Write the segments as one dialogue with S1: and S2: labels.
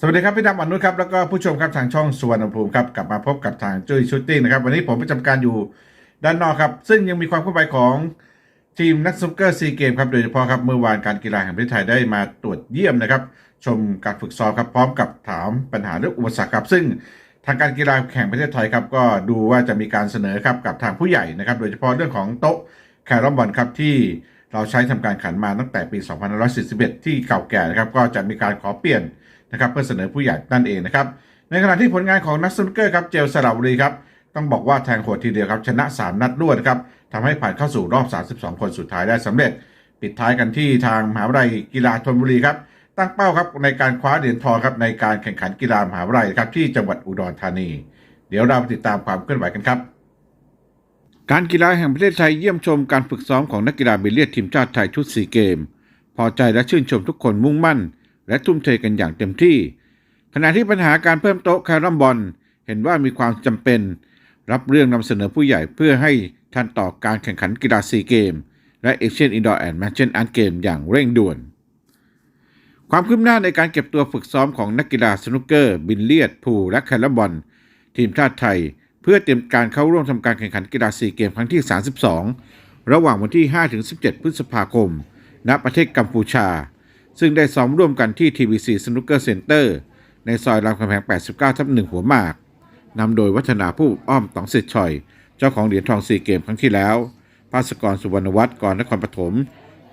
S1: สวัสดีครับพี่ดำอนุชครับแล้วก็ผู้ชมครับทางช่องสวนภูมิครับกลับมาพบกับทางจุ้ยชูตติ้งนะครับวันนี้ผมประจำการอยู่ด้านนอกครับ ซึ่งยังมีความเคลื่อนไหวของทีมนักสนุกเกอร์ซีเกมครับโดยเฉพาะครับเมื่อวานการกีฬาแห่งประเทศไทยได้มาตรวจเยี่ยมนะครับ ชมการฝึกซ้อมครับพร้อมกับถามปัญหาเรื่องอุปสรรคครับ ซึ่งทางการกีฬาแห่งประเทศไทยครับก็ดูว่าจะมีการเสนอครับกับทางผู้ใหญ่นะครับ โดยเฉพาะเรื่องของโต๊ะแครอมบอลครับที่เราใช้ทำการขันมาตั้งแต่ปี 2541 ที่เก่าแก่นะครับก็จะมีการขอเปลี่ยน นะครับเพื่อเสนอผู้ใหญ่นั่นเองนะครับในขณะที่ผลงานของนักสนุกเกอร์ครับเจลสระบุรีครับต้องบอกว่าแทงโหดทีเดียวครับชนะ 3 นัดรวดครับทำให้ผ่านเข้าสู่รอบ 32 คนสุดท้ายได้สำเร็จ ปิดท้ายกันที่ทางมหาวิทยาลัยกีฬาธนบุรีครับตั้งเป้าครับในการคว้าเหรียญทองครับในการแข่งขันกีฬามหาวิทยาลัยครับที่จังหวัดอุดรธานี เดี๋ยวเราไปติดตามความเคลื่อนไหวกันครับการกีฬาแห่งประเทศไทยเยี่ยมชมการฝึกซ้อมของนักกีฬาบิลเลียดทีมชาติไทยชุดซีเกม พอใจและชื่นชมทุกคนมุ่งมั่น และทุ่มเทกันอย่างเต็มที่ ขณะที่ปัญหาการเพิ่มโต๊ะแครัมบอลเห็นว่ามีความจำเป็น รับเรื่องนำเสนอผู้ใหญ่เพื่อให้ทันต่อการแข่งขันกีฬาซีเกม และเอเชียนอินดอร์แอนด์แมชเชนอาร์เกมอย่างเร่งด่วน ความคืบหน้าในการเก็บตัวฝึกซ้อมของนักกีฬาสนุกเกอร์ บิลเลียดพูลและแครัมบอลทีมชาติไทย เพื่อเตรียมการเข้าร่วมทำการแข่งขันกีฬาซีเกมครั้งที่ 32 ระหว่างวันที่ 5-17 พฤษภาคม ณประเทศกัมพูชา ซึ่งได้ซ้อมร่วมกันที่ TBC Snooker Center ในซอยรามคำแหง 89 ทับ 1 หัวหมาก นำโดยวัฒนาผู้อ้อมต๋องสิทธิ์ชอย เจ้าของเหรียญทองซีเกมครั้งที่แล้ว ภาสกรสุวรรณวัฒน์กรนครปฐม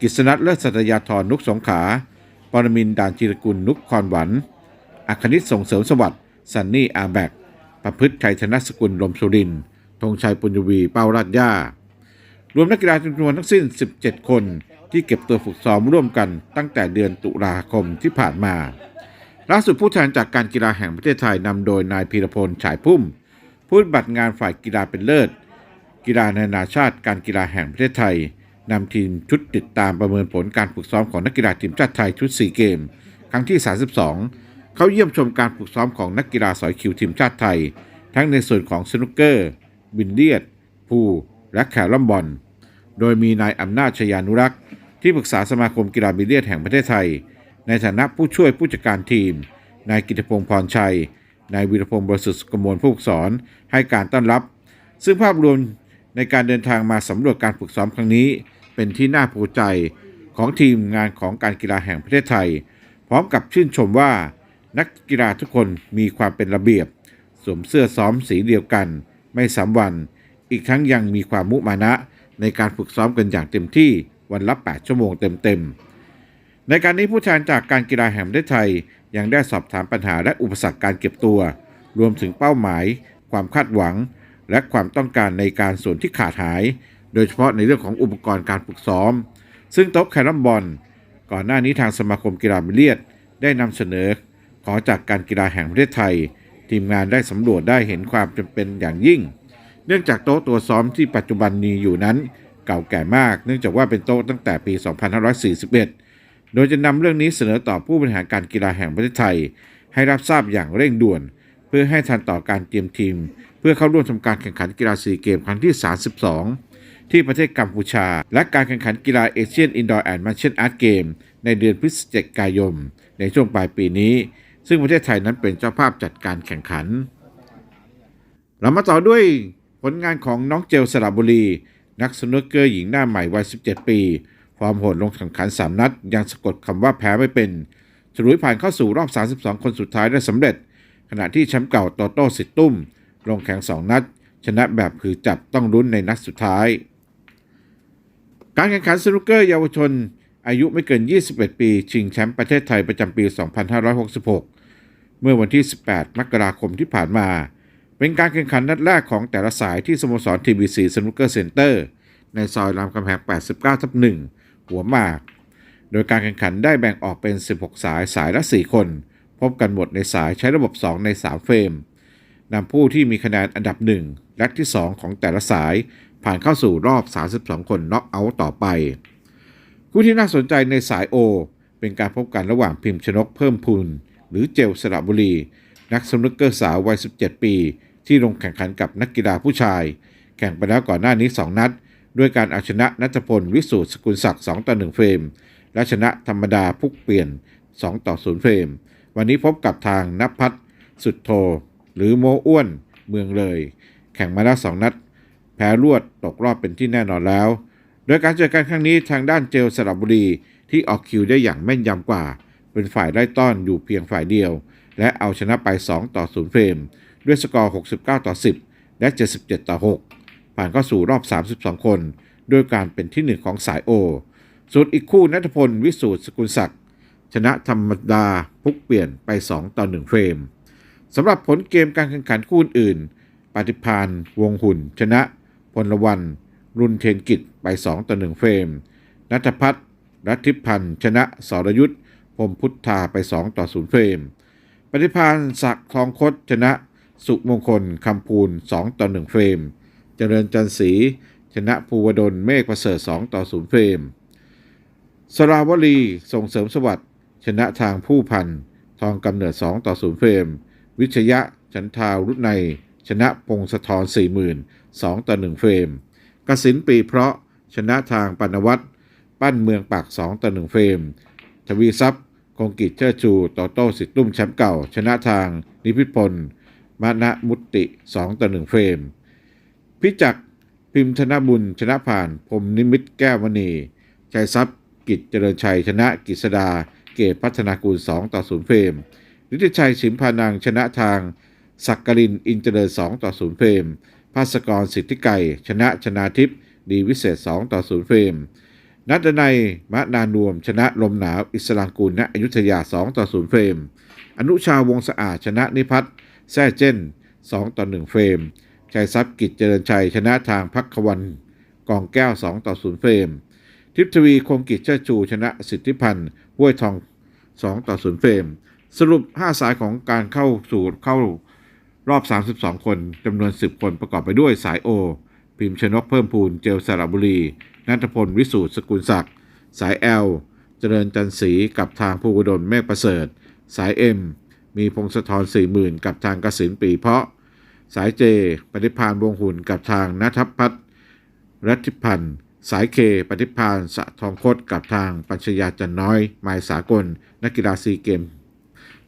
S1: กิษณัทเลิศสัตยาธรนุกสงขา ปรมินด่านจิรกุลนุกคอนหวัน อัคนิตส่งเสริมสวัสดิ์ซันนี่อาแบก ประพฤติชัยธนสกุลลมสุรินทร์ธงชัยปุญญวี เป้าราดย่ารวมนักกีฬาจำนวนทั้งสิ้น 17 คน ที่เก็บตัวฝึกซ้อมร่วมกันตั้งแต่เดือนตุลาคมที่ผ่านมาล่าสุดผู้แทนจากการกีฬาแห่งประเทศไทยนำโดยนายพีรพลฉายพุ่ม ผู้บัติงานฝ่ายกีฬาเป็นเลิศ กีฬานานาชาติการกีฬาแห่งประเทศไทยนำทีมชุดติดตามประเมินผลการฝึกซ้อมของนักกีฬาทีมชาติไทยชุด 4 เกม ครั้งที่ 32 เขาเยี่ยมชมการฝึกซ้อมของนักกีฬาสอยคิวทีมชาติไทย ทั้งในส่วนของสนุกเกอร์ บินเลียด พูและแครัมบอลโดยมีนายอำนาจชยานุรักษ์ ที่ปรึกษาสมาคมกีฬาบิลเลียดแห่งประเทศไทย ในฐานะผู้ช่วยผู้จัดการทีม นายกิตพงศ์พรชัย นายวีรพงศ์บริสุทธิ์กมลผู้ฝึกสอนให้การต้อนรับ ซึ่งภาพรวมในการเดินทางมาสำรวจการฝึกซ้อมครั้งนี้ เป็นที่น่าภูมิใจของทีมงานของการกีฬาแห่งประเทศไทย พร้อมกับชื่นชมว่า นักกีฬาทุกคนมีความเป็นระเบียบ สวมเสื้อซ้อมสีเดียวกัน ไม่สามวัน อีกทั้งยังมีความมุมานะในการฝึกซ้อมกันอย่างเต็มที่ วันละ 8 ชั่วโมงเต็มๆ ในการนี้ผู้แทนจากการกีฬาแห่งประเทศไทย ยังได้สอบถามปัญหาและอุปสรรคการเก็บตัว รวมถึงเป้าหมาย ความคาดหวัง และความต้องการในการส่วนที่ขาดหาย โดยเฉพาะในเรื่องของอุปกรณ์การฝึกซ้อม ซึ่งโต๊ะแครมบอลก่อนหน้านี้ทางสมาคมกีฬาบิเลียดได้นำเสนอ ขอจากการกีฬาแห่งประเทศไทย ทีมงานได้สำรวจได้เห็นความจำเป็นอย่างยิ่ง เนื่องจากโต๊ะตัวซ้อมที่ปัจจุบันมีอยู่นั้น เก่าแก่มาก เนื่องจากว่าเป็นโต๊ะตั้งแต่ปี 2541 โดยจะนำเรื่องนี้เสนอต่อผู้บริหารการกีฬาแห่งประเทศไทย ให้รับทราบอย่างเร่งด่วน เพื่อให้ทันต่อการเตรียมทีม เพื่อเข้าร่วมทำการแข่งขันกีฬาซีเกมครั้งที่ 32 ที่ประเทศกัมพูชา และการแข่งขันกีฬาเอเชียนอินดอร์แอนด์มาเชนอาร์ตเกมในเดือนพฤศจิกายนในช่วงปลายปีนี้ ซึ่งประเทศไทยนั้นเป็นเจ้าภาพจัดการแข่งขัน เรามาต่อด้วยผลงานของน้องเจลสระบุรี นักสนุกเกอร์หญิงหน้าใหม่วัย 17 ปีฟอร์มโหดลงแข่งขัน 3 นัด ยังสะกดคำว่าแพ้ไม่เป็นฉลุยผ่านเข้าสู่รอบ 32 คนสุดท้ายได้สำเร็จ ขณะที่แชมป์เก่าโตโต้สิทตุ้ม ลงแข่ง 2 นัด ชนะแบบผือจับต้องลุ้นในนัดสุดท้าย การแข่งขันสนุกเกอร์เยาวชน อายุไม่เกิน 21 ปี ชิงแชมป์ประเทศไทยประจำปี 2566 เมื่อวันที่ 18 มกราคมที่ผ่านมา เป็นการแข่งขันนัดแรกของแต่ละสายที่สโมสร TBC Snooker Center ในซอยรามคำแหง 89 ทับ 1 หัวหมาก โดยการแข่งขันได้แบ่งออกเป็น 16 สายสายละ 4 คน พบกันหมดในสายใช้ระบบ 2 ใน 3 เฟรมนำผู้ที่มีคะแนนอันดับ 1 และที่ 2 ของแต่ละสายผ่านเข้าสู่รอบ 32 คนน็อกเอาท์ต่อไป คู่ที่น่าสนใจในสาย O เป็นการพบกันระหว่างพิมพ์ชนกเพิ่มพูน หรือเจลสระบุรี นักสนุกเกอร์สาววัย 17 ปี ที่ลงแข่งขันกับนักกีฬาผู้ชาย แข่งไปแล้วก่อนหน้านี้ 2 นัด ด้วยการเอาชนะนัทพลวิสูตรสกุลศักดิ์2ต่อ1เฟรม และชนะธรรมดาพุกเปลี่ยน 2 ต่อ 0 เฟรม วันนี้พบกับทางนภัทรสุดโท หรือโมอ้วนเมืองเลย แข่งมาแล้วสองนัด แพ้รวดตกรอบเป็นที่แน่นอนแล้ว โดยการเจอกันครั้งนี้ทางด้านเจลสระบุรีที่ออกคิวได้อย่างแม่นยำกว่า เป็นฝ่ายไล่ต้อนอยู่เพียงฝ่ายเดียว และเอาชนะไป 2 ต่อ 0 เฟรม ด้วยสกอร์ 69 ต่อ 10 และ 77 ต่อ 6 ผ่านเข้าสู่รอบ 32 คน ด้วยการเป็นที่ 1 ของสายโอ ส่วนอีกคู่นัทพล วิสูตรสกุลศักดิ์ชนะธรรมดาพุกเปลี่ยนไป 2 ต่อ 1 เฟรมสำหรับผลเกมการแข่งขันคู่อื่น ปฏิพานวงหุ่น ชนะพลวัน รุนเทนกิจไป 2 ต่อ 1 เฟรม นัทพัฒน์รัตทิพันธ์ ชนะสรยุทธพรมพุทธาไป 2 ต่อ 0 เฟรม ปฏิพานศักดิ์ทองคดชนะ สุมงคลคำพูน2ต่อ1เฟรม เจริญจันทร์ศรีชนะภูวดลเมฆประเสริฐ2ต่อ0เฟรม สราวลีส่งเสริมสวัสดิ์ชนะทางผู้พันทองกำเนิด2ต่อ0เฟรม วิชยะฉันทารุไนชนะพงศธร40,000 2ต่อ1เฟรมกสินปีเพราะชนะทางปนวัตปั้นเมืองปาก 2ต่อ1เฟรม ทวีทรัพย์ คงกิจเชิดชูต่อโต้สิทธิ์ตุ้มแชมป์เก่า ชนะทางนิพิพลมานะมุติ 2 ต่อ 1 เฟรม พิจักพิมพ์ธนบุญชนะผ่านพรมนิมิตแก้วมณีชัยทรัพย์กิจเจริญชัย ชนะกิษดา เกตพัฒนากูล 2 ต่อ 0 เฟรมฤทธิชัยสิมพานังชนะทางสักกรินอินเจริญ 2 ต่อ 0 เฟรมภาสกรสิทธิไก่ชนะชนาทิพย์ดีวิเศษ 2 ต่อ 0 เฟรม นัดนัยมะนานวม ชนะลมหนาว อิสลางกูลณอยุธยา 2 ต่อ 0 เฟรม อนุชาวงสะอาดชนะนิพัฒน์แซ่เจน2 ต่อ 1 เฟรม ชัยทรัพย์กิจเจริญชัยชนะทางพักขวันกองแก้ว 2 ต่อ 0 เฟรม ทิพทวีคงกิจเชิดชูชนะสิทธิพันธ์ห้วยทอง 2 ต่อ 0 เฟรม สรุป 5 สายของการเข้าสู่เข้ารอบ 32 คนจำนวน 10 คนประกอบไปด้วยสายโอ พิมพ์ชนกเพิ่มพูนเจลสระบุรี นัทพลวิสูตรสกุลศักดิ์สายแอลเจริญจันทร์ศรีกับทางภูวดลเมฆประเสริฐ สายเอ็มมีพงศธรสี่หมื่นกับทางกสินปีเพาะ สายเจปฏิพานวงหุ่นกับทางนัทพัฒน์รัติพันธ์สายเคปฏิพานสะทองคดกับทางปัญชยาจันน้อยหมายสากล นักกีฬาซีเกม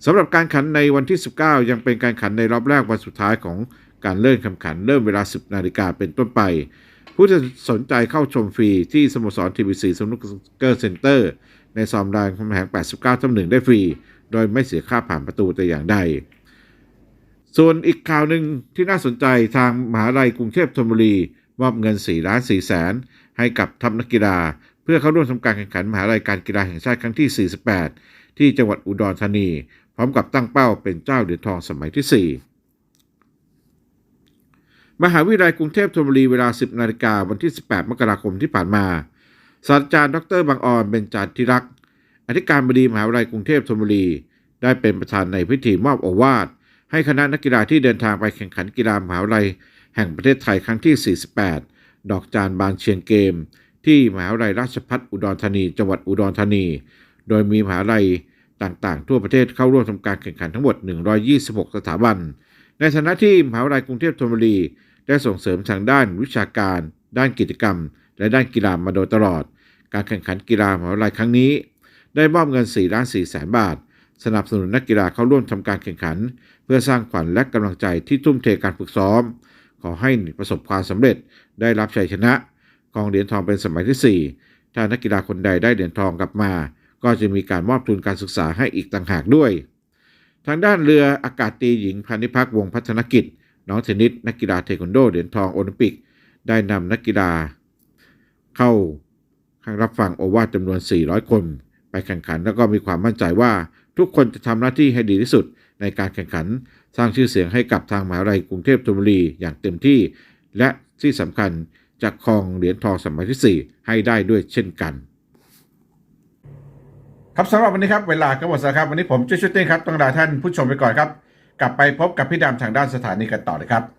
S1: สำหรับการขันในวันที่ 19 ยังเป็นการขันในรอบแรกวันสุดท้ายของการเริ่มแข่งขันเริ่มเวลา 10 นาฬิกาเป็นต้นไป ผู้ที่สนใจเข้าชมฟรีที่สโมสรทีวีซีสนุกเกอร์เซ็นเตอร์ ในซอมรานคำแหง 89ทับหนึ่งได้ฟรี โดยไม่เสียค่าผ่านประตูแต่อย่างใด ส่วนอีกข่าวหนึ่งที่น่าสนใจทางมหาลัยกรุงเทพธนบุรีมอบเงิน4ล้าน4แสนให้กับทัพนักกีฬา เพื่อเข้าร่วมทำการแข่งขันมหาลัยการกีฬาแห่งชาติครั้งที่ 48 ที่จังหวัดอุดรธานี พร้อมกับตั้งเป้าเป็นเจ้าเหรียญทองสมัยที่ 4 มหาวิทยาลัยกรุงเทพธนบุรีเวลา 10 นาฬิกาวันที่ 18 มกราคมที่ผ่านมา ศาสตราจารย์ดรบางออนเบญจาธิรักษ์อธิการบดีมหาวิทยาลัยกรุงเทพธนบุรี ได้เป็นประธานในพิธีมอบโอวาท ให้คณะนักกีฬาที่เดินทางไปแข่งขันกีฬามหาวิทยาลัย แห่งประเทศไทยครั้งที่ 48 ดอกจานบานเชียงเกม ที่มหาวิทยาลัยราชภัฏอุดรธานี จังหวัดอุดรธานี โดยมีมหาวิทยาลัยต่างๆ ทั่วประเทศเข้าร่วมทำการแข่งขันทั้งหมด 126 สถาบัน ในฐานะที่มหาวิทยาลัยกรุงเทพธนบุรี ได้ส่งเสริมทางด้านวิชาการ ด้านกิจกรรม และด้านกีฬามาโดยตลอด การแข่งขันกีฬามหาวิทยาลัยครั้งนี้ ได้มอบเงิน4ล้าน4แสนบาท สนับสนุนนักกีฬาเข้าร่วมทำการแข่งขัน เพื่อสร้างขวัญและกำลังใจที่ทุ่มเทการฝึกซ้อม ขอให้ประสบความสำเร็จได้รับชัยชนะกองเหรียญทองเป็นสมัยที่ 4 ถ้านักกีฬาคนใดได้เหรียญทองกลับมา ก็จะมีการมอบทุนการศึกษาให้อีกต่างหากด้วย ทางด้านเรืออากาศตีหญิงพานิพักวงพัฒนกิจ น้องเทนนิสนักกีฬาเทควันโดเหรียญทองโอลิมปิก ได้นำนักกีฬา เข้ารับฟังโอวาทจำนวน 400 คน ไปแข่งขันแล้วก็มีความมั่นใจว่าทุกคนจะทำหน้าที่ให้ดีที่สุดในการแข่งขัน สร้างชื่อเสียงให้กับทางมหาวิทยาลัยกรุงเทพธนบุรีอย่างเต็มที่ และที่สำคัญจะครองเหรียญทองสมัยที่ 4 ให้ได้ด้วยเช่นกัน ครับสำหรับวันนี้ครับ เวลาก็หมดแล้วครับ วันนี้ผมจุ้ยชุดติ้งครับต้องลาท่านผู้ชมไปก่อนครับ กลับไปพบกับพี่ดำทางด้านสถานีกันต่อเลยครับ